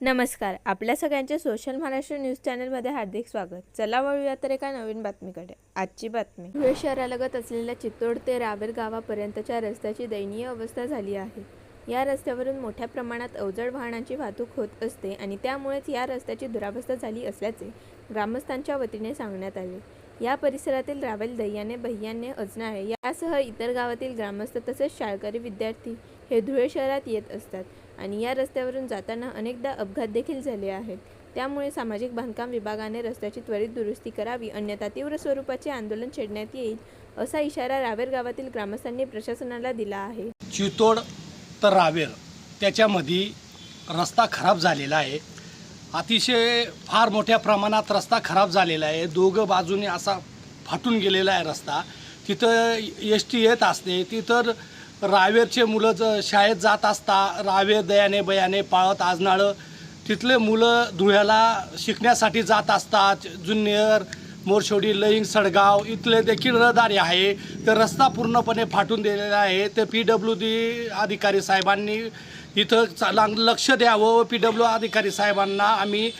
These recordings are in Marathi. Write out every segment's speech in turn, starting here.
नमस्कार आपल्या सगळ्यांचे सोशल महाराष्ट्र न्यूज चॅनलमध्ये हार्दिक स्वागत. चला वळूया तर एका नवीन बातमीकडे. आजची बातमी. धुळे शहरालगत असलेल्या चित्तोड ते रावेर गावापर्यंतच्या रस्त्याची दयनीय अवस्था झाली आहे. या रस्त्यावरून मोठ्या प्रमाणात अवजड वाहनांची वाहतूक होत असते आणि त्यामुळेच या रस्त्याची दुरावस्था झाली असल्याचे ग्रामस्थांच्या वतीने सांगण्यात आले. या परिसरातील रावेल दह्याने भैयाने अजनाळे यासह इतर गावातील ग्रामस्थ तसेच शाळकरी विद्यार्थी हे धुळे शहरात येत असतात आणि या रस्त्यावरून जाताना अनेकदा अपघात देखील झाले आहेत. त्यामुळे सामाजिक बांधकाम विभागाने रस्त्याची त्वरित दुरुस्ती करावी अन्यथा तीव्र स्वरूपाचे आंदोलन छेडण्यात येईल असा इशारा रावेर गावातील ग्रामस्थांनी प्रशासनाला दिला आहे. चितोड तर रावेर त्याच्यामध्ये रस्ता खराब झालेला आहे. अतिशय फार मोठ्या प्रमाणात रस्ता खराब झालेला आहे. दोघं बाजूने असा फाटून गेलेला आहे रस्ता. तिथं एस टी येत असते तिथं रावेरचे मुलं शाळेत जात असता रावेर दयाने बयाने पाळत आजनाळं. तिथले मुलं धुळ्याला शिकण्यासाठी जात असतात. जुनियर मोरशोडी लईंग सडगाव इथले देखील रहदारी आहे. तर रस्ता पूर्णपणे फाटून दिलेला आहे. तर पी डब्ल्यू डी अधिकारी साहेबांनी इथं चा- लांग- लक्ष द्यावं पी डब्ल्यू अधिकारी साहेबांना आम्ही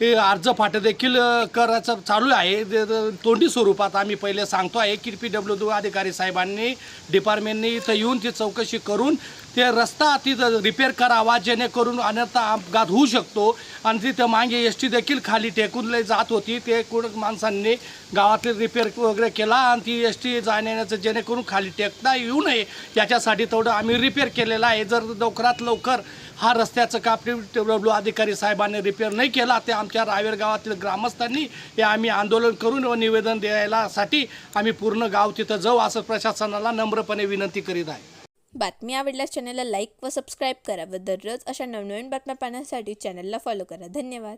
हे अर्ज फाटे देखील करायचं चालू आहे. तोंडी स्वरूपात आम्ही पहिले सांगतो आहे की पी डब्ल्यू डी अधिकारी साहेबांनी डिपार्टमेंटनी इथं येऊन ती चौकशी करून ते रस्ता तिथं रिपेअर करावा जेणेकरून अन्यथा अपघात होऊ शकतो. आणि तिथं मागे एस टी देखील खाली टेकून लय जात होती. ते कोण माणसांनी गावातले रिपेअर वगैरे केला आणि ती एस टी जाण्याचं जेणेकरून खाली टेकता येऊ नये. याच्यासाठी तेवढं आम्ही रिपेअर केलेलं आहे. जर लवकरात लवकर हा रस्त्याचं का डब्ल्यू अधिकारी साहेबांनी रिपेअर नाही केला. ते आमच्या रावेर गावातील ग्रामस्थांनी हे आम्ही आंदोलन करून व निवेदन द्यायलासाठी आम्ही पूर्ण गाव तिथं जाऊ असं प्रशासनाला नम्रपणे विनंती करीत आहे. बातमी आवडल्यास चॅनलला लाईक व सबस्क्राईब करा व दररोज अशा नवनवीन बातम्या पाहण्यासाठी चॅनलला फॉलो करा. धन्यवाद.